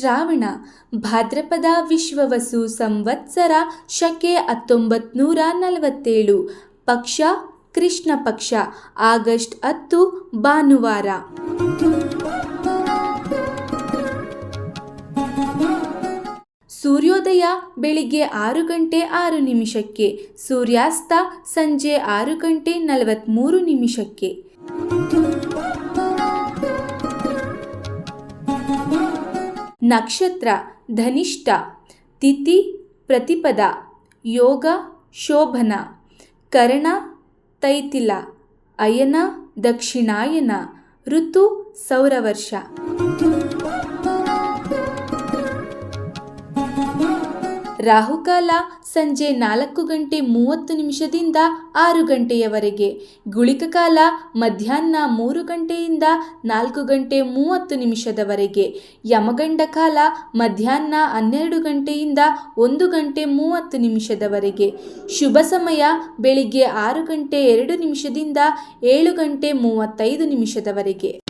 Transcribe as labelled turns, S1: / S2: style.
S1: ಶ್ರಾವಣ, ಭಾದ್ರಪದ ವಿಶ್ವವಸು ಸಂವತ್ಸರ ಶಕೆ ಹತ್ತೊಂಬತ್ನೂರ ನಲವತ್ತೇಳು, ಪಕ್ಷ, ಕೃಷ್ಣ ಪಕ್ಷ, ಆಗಸ್ಟ್ ಹತ್ತು, ಭಾನುವಾರ. ಸೂರ್ಯೋದಯ ಬೆಳಿಗ್ಗೆ ಆರು ಗಂಟೆ ಆರು ನಿಮಿಷಕ್ಕೆ, ಸೂರ್ಯಾಸ್ತ ಸಂಜೆ ಆರು ಗಂಟೆ ನಲವತ್ತ್ಮೂರು ನಿಮಿಷಕ್ಕೆ. ನಕ್ಷತ್ರ ಧನಿಷ್ಠ ತಿಥಿ ಪ್ರತಿಪದ ಯೋಗ ಶೋಭನ ಕರ್ಣ ತೈತಿಲ ಅಯನ ದಕ್ಷಿಣಾಯನ ಋತು ಸೌರವರ್ಷ. ರಾಹುಕಾಲ ಸಂಜೆ ನಾಲ್ಕು ಗಂಟೆ ಮೂವತ್ತು ನಿಮಿಷದಿಂದ ಆರು ಗಂಟೆಯವರೆಗೆ. ಗುಳಿಕ ಕಾಲ ಮಧ್ಯಾಹ್ನ ಮೂರು ಗಂಟೆಯಿಂದ ನಾಲ್ಕು ಗಂಟೆ ಮೂವತ್ತು ನಿಮಿಷದವರೆಗೆ. ಯಮಗಂಡ ಕಾಲ ಮಧ್ಯಾಹ್ನ ಹನ್ನೆರಡು ಗಂಟೆಯಿಂದ ಒಂದು ಗಂಟೆ ಮೂವತ್ತು ನಿಮಿಷದವರೆಗೆ. ಶುಭ ಸಮಯ ಬೆಳಿಗ್ಗೆ ಆರು ಗಂಟೆ ಎರಡು ನಿಮಿಷದಿಂದ ಏಳು ಗಂಟೆ ಮೂವತ್ತೈದು ನಿಮಿಷದವರೆಗೆ.